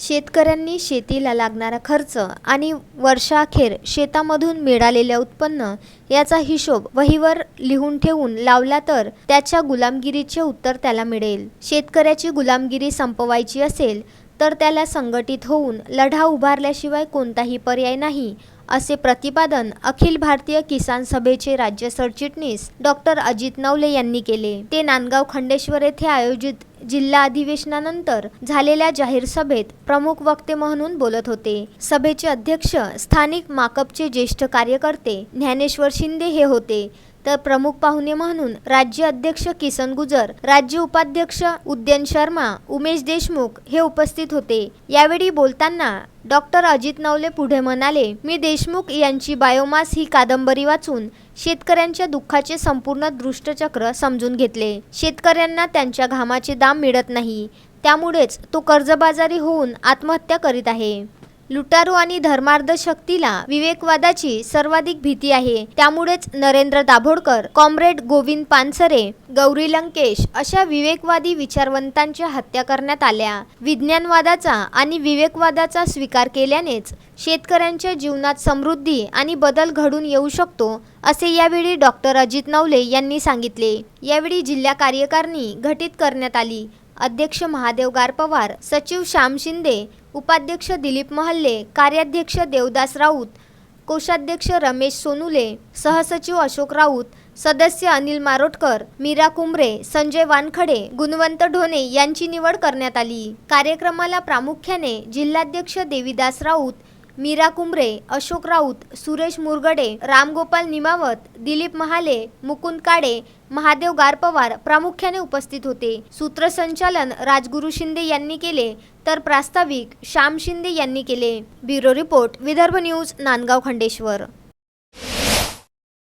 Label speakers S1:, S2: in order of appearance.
S1: शेतकऱ्यांनी शेतीला लागणारा खर्च आणि वर्षाअखेर शेतामधून मिळालेले उत्पन्न याचा हिशोब वहीवर लिहून ठेवून लावला तर त्याच्या गुलामगिरीचे उत्तर त्याला मिळेल. शेतकऱ्याची गुलामगिरी संपवायची असेल तर त्याला संघटित होऊन लढा उभारल्याशिवाय कोणताही पर्याय नाही असे प्रतिपादन अखिल भारतीय किसान सभेचे राज्य सरचिटणीस डॉक्टर अजित नवले यांनी केले. ते नांदगाव खंडेश्वर येथे आयोजित जिल्हा अधिवेशनानंतर झालेल्या जाहीर सभेत प्रमुख वक्ते म्हणून बोलत होते. सभेचे अध्यक्ष स्थानिक माकपचे ज्येष्ठ कार्यकर्ते ज्ञानेश्वर शिंदे हे होते. तर प्रमुख पाहुणे म्हणून राज्य अध्यक्ष किसन गुजर राज्य उपाध्यक्ष उद्यन शर्मा उमेश देशमुख हे उपस्थित होते. यावेळी बोलताना डॉक्टर अजित नवले पुढे म्हणाले मी देशमुख यांची बायोमास ही कादंबरी वाचून शेतकऱ्यांच्या दुःखाचे संपूर्ण दृष्टचक्र समजून घेतले. शेतकऱ्यांना त्यांच्या घामाचे दाम मिळत नाही. त्यामुळेच तो कर्जबाजारी होऊन आत्महत्या करीत आहे. लुटारू आणि धर्मार्ध शक्तीला विवेकवादाची सर्वाधिक भीती आहे. त्यामुळेच नरेंद्र दाभोळकर कॉम्रेड गोविंद पानसरे गौरी लंकेश अशा विवेकवादी विचारवंतांच्या हत्या करण्यात आल्या. विज्ञानवादाचा आणि विवेकवादाचा स्वीकार केल्यानेच शेतकऱ्यांच्या जीवनात समृद्धी आणि बदल घडून येऊ शकतो असे यावेळी डॉक्टर अजित नवले यांनी सांगितले. यावेळी जिल्हा कार्यकारिणी घटित करण्यात आली. अध्यक्ष महादेव गारपवार सचिव श्याम शिंदे उपाध्यक्ष दिलीप महल्ले कार्याध्यक्ष देवदास राऊत कोषाध्यक्ष रमेश सोनुले सहसचिव अशोक राऊत सदस्य अनिल मारोटकर मीरा कुंबरे संजय वानखडे गुणवंत ढोणे यांची निवड करण्यात आली. कार्यक्रमाला प्रामुख्याने जिल्हाध्यक्ष देवीदास राऊत मीरा कुंभरे अशोक राऊत सुरेश मुरगडे रामगोपाल निमावत दिलीप महाले मुकुंद काडे महादेव गारपवार प्रामुख्याने उपस्थित होते. सूत्रसंचालन राजगुरू शिंदे यांनी केले तर प्रास्ताविक श्याम शिंदे यांनी केले. Bureau report Vidarbha news Nandgaon Khandeshwar.